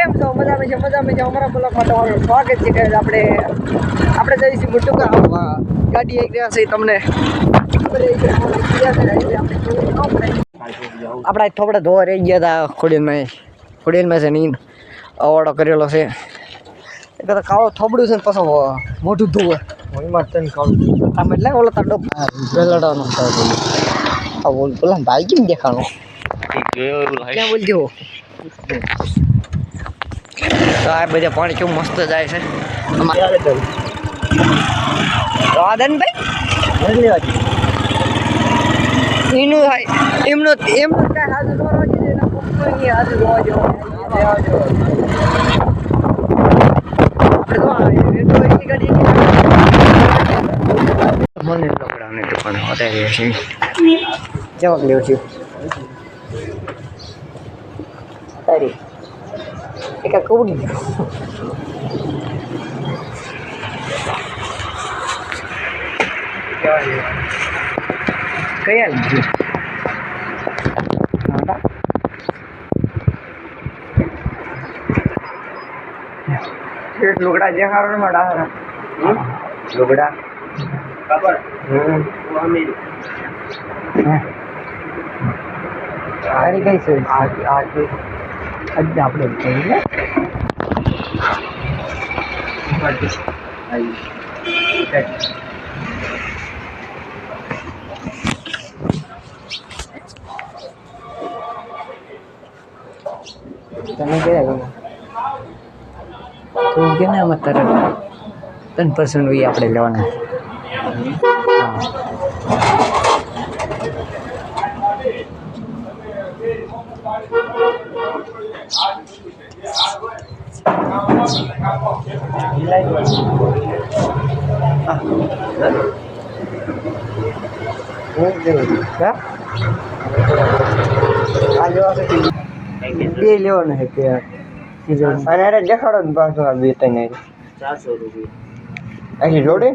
કેમ છો? મજામાં છે મજામાં છે. અમારા બ્લોગમાં તમારું સ્વાગત છે. કે આપણે આપણે જઈશું મોટું આવવા ગાડી આવી ગયા છે તમને આપણે થોડા ધોવા રહી ગયા હતા ખોડિયાલમાં ખોડિયાલમાં છે નીન અવાડો કરેલો છે. એ કદાચ કાળો થોબડું છે ને પાછું મોઢું ધોવે. એમાં તને કહું આમ એટલે ઓલો તાડો વેલડાનો આ બોલ પેલા ભાઈ કેમ દેખાણો? ક્યાં બોલતી હો તો આ બધા પાણી કેવું મસ્ત જાય છે. રાધનભાઈ? એનું હાય, એમનો એમનો કાંઈ હાજુ કરવા જોઈએ એના પપ્પાની હાજુ જોવા રેડિયો એની દુકાન વધારે છે. જવાબ લેવું છું એક આ કવડી કયા લીધું લુગડા જે હારો મળા લુગડા સારી કઈ છે આ આ છે આજે આપણે કહીએ તમે ગમે તું કે ને આમાં તરત ત્રણ પર્સન્ટ હોય આપણે લેવાના? બે લેવાનો છે કે અને અરે દેખાડો ને પાછો આ બે ત્રણ ચારસો રૂપિયા આખી જોડે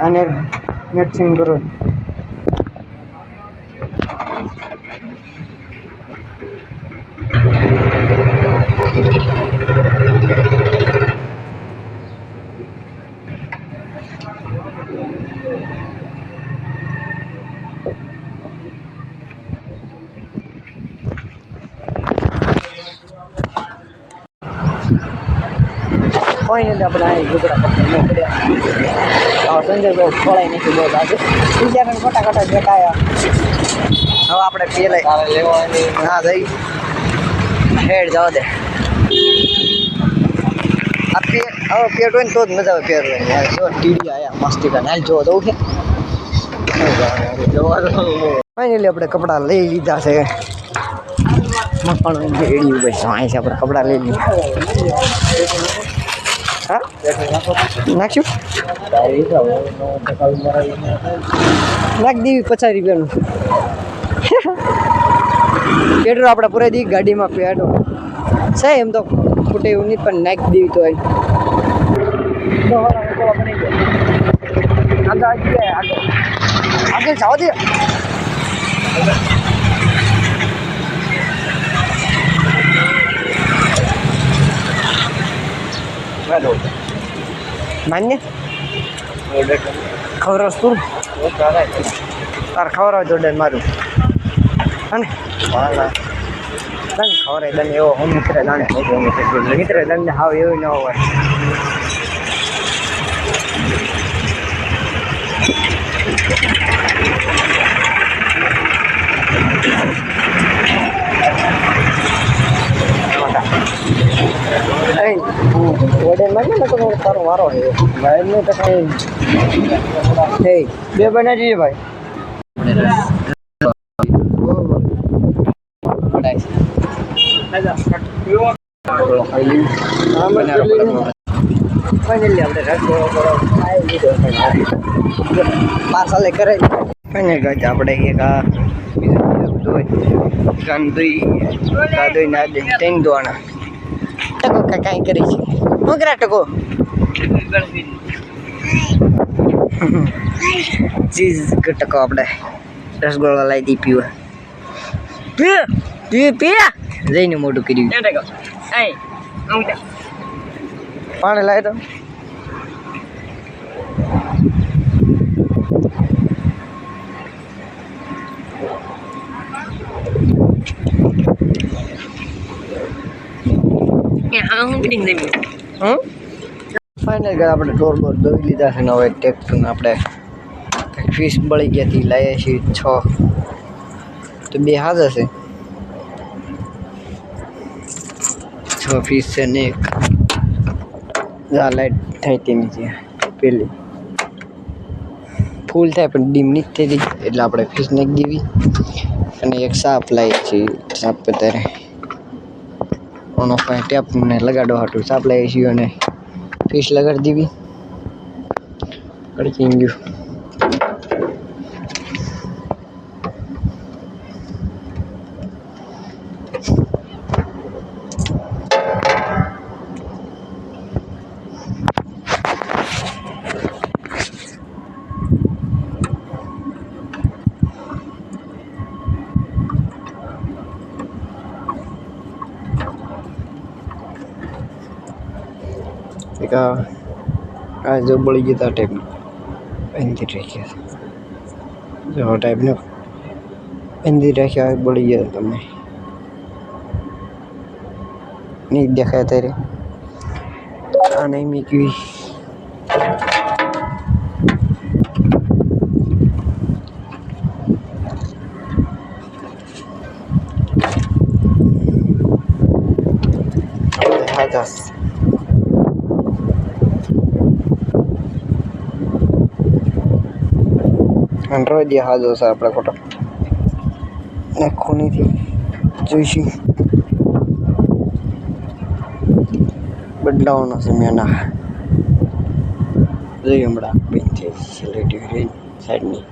અને મેચિંગ કરો કોઈ નથી આપણે પડ્યા હવે સંજય બહુ ખોળાઈ નથી બહુ આજે બીજા ખોટા ખોટા જટાયા હવે આપણે પેલા હા જઈ હેડ જવા દે આ પેટ હવે પેટ હોય ને તો જ મજા આવે પહેરવાની જો ટીડી આયા, મસ્તી કરે. હાલ જોવો તો છે ફાઇનલી આપણે કપડાં લઈ લીધા છે. મકણ રેડી ઉભે છે અહીં છે, આપણે કપડાં લઈ લીધા. હા? નાખ્યું? નાખ દેવી પચાસ રૂપિયાનું. પેટ્રોલ આપણે પૂરાઈ દી, ગાડીમાં પેટ્રોલ છે એમ તો. ખૂટે એવું નહીં, પણ નાખી દેવી તો આગળ જાઓ દે માન્ય? ખબર તું? તાર ખવડાવ જોડે મારું. અને દંડ ખવડાય દંડ એવો હું મિત્ર દંડ મિત્ર દંડ હાવ એવું ન હોય ઓર્ડરમાં ને તો તારો વારો છે ભાઈ ને તો કઈ બે બનાવી દઈએ ભાઈ ફાઇનલી આપણે રસગોળો ખાઈ લીધો પાર્સલ કરે ફાઇનલ ગજ આપણે એક આ કાંદોઈ કાંદોઈ ના દે તેન દોણા ટકો કા કાંઈ કરી છે હું કરા ટકો ચીઝ ટકો આપણે રસગોળા લાવી દી પીવા પી પી પી જઈને મોટું કર્યું એમ કહો અહીં આમ કહે. પાણી લાય તો એ હા હું ફિટિંગ દઈ હમ ફાઇનલ કે આપણે ઢોર બોર દોઈ લીધા છે ને હવે ટેક્ટરને આપણે ફિશ બળી ગયા હતી લાવીએ છીએ છ તો બે હાથ હશે છ ફિશ છે ને એક. આ લાઈટ થાય તેની છે પેલી. ફૂલ થાય પણ ડીમ નહીં હતી, એટલે આપણે ફિશ નાખી દેવી અને એક સાપ લાઈ છીએ સાપ અત્યારે ઓનો પાસે ટેપ ને લગાડવા હાટું. સાપ લાવી છીએ અને ફીસ લગાડી દેવી કડકી ગયું ગયું તા ટાઈપનું એનથી રાખ્યા છે જો ટાઈપનું એનથી રાખ્યા બળી ગયા તમે નહીં દેખાય ત્યારે આ નહીં મૂકવી હા જાસ આંડ્રોઈડ હાજો છે આપણા ખોટો. ને ખૂનીથી જોઈશું. બદલાવાનો છે મેના જોઈ હમણાં બેન થઈ રેન સાઈડની.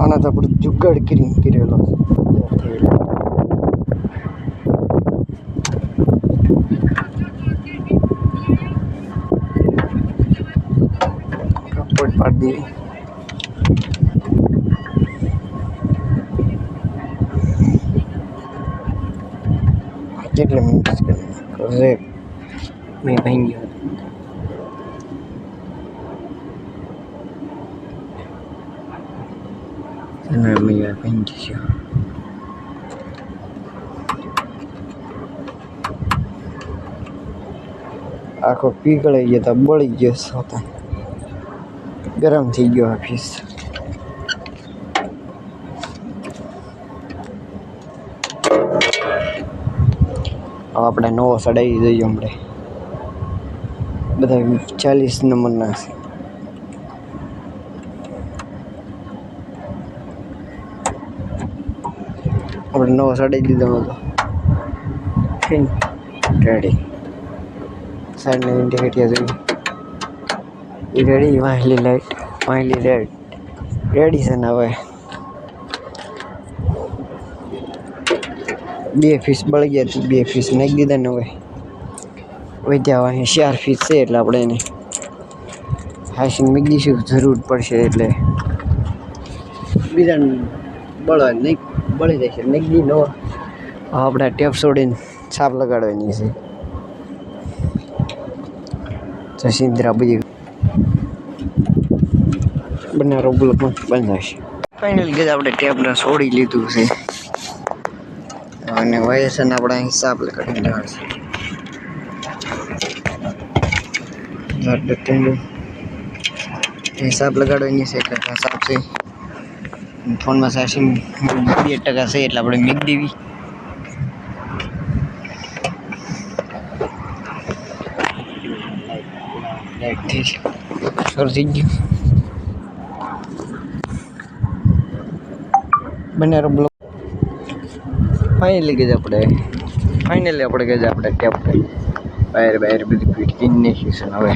આના તો આપણે જુગાડ કરીને કરેલો છે. કપડ પાડી દેવી કેટલે મિનિટ કરે મેં ભાંગી ગયો અને મેં ભાંગી ગયો આખો પીગળાઈ ગયો તો બળી ગયો સોતા ગરમ થઈ ગયો ઓફિસ આપણે નવો સડાવી દઈએ હમણે. બધા ચાલીસ નંબરના છે. આપણે નવો સડાવી દીધો હતો. રેડી સાઈડને ઇન્ડિકેટિયા જોઈ. રેડી વાહલી લાઈટ વાહલી રેડ રેડી છે ને હવે? બે ફીસ બળી ગયા હતી બે ફીસ નાખી દીધા ને હવે. વધ્યા અહીં ચાર ફીસ છે એટલે આપણે એને હાઈસિંગ મૂકી દઈશું. જરૂર પડશે એટલે. બીજા બળવા નહીં, બળી જશે છે. નવો હવે. આપણે ટેપ છોડીને છાપ લગાડવાની છે. જસિન્દ્રા બધી બંને રોબલોકમાં બંધાશે ફાઇનલ ગેજ આપણે ટેપને છોડી લીધું છે. અને વયસન આપણે હિસાબ લગાડી દેવાનો છે. હિસાબ લગાડવાની છે એટલે હિસાબ છે. ફોનમાં સાસી બે ટકા છે એટલે આપણે મૂકી દેવી. સર થઈ ગયું. બંને બ્લોક. ફાઇનલી કે આપણે ફાઇનલી આપણે કે આપણે ટેપ બહાર બહાર બધી ફીટ કરી નાખ્યું છે હવે.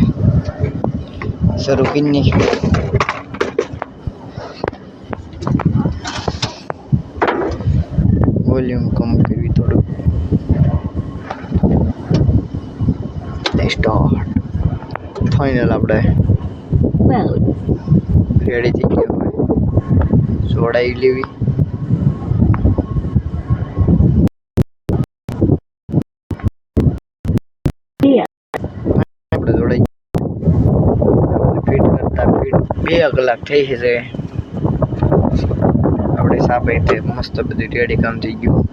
શરૂ કરી નાખ્યું વોલ્યુમ કમ કરવી થોડું. સ્ટાર્ટ ફાઇનલ આપણે રેડી થઈ ગયા. હોય જોડાઈ લેવી. આપણે જોડાઈ ફીટ કરતા ફીટ બે કલાક થઈ છે. આપણે સાપ મસ્ત બધું રેડી કામ થઈ ગયું.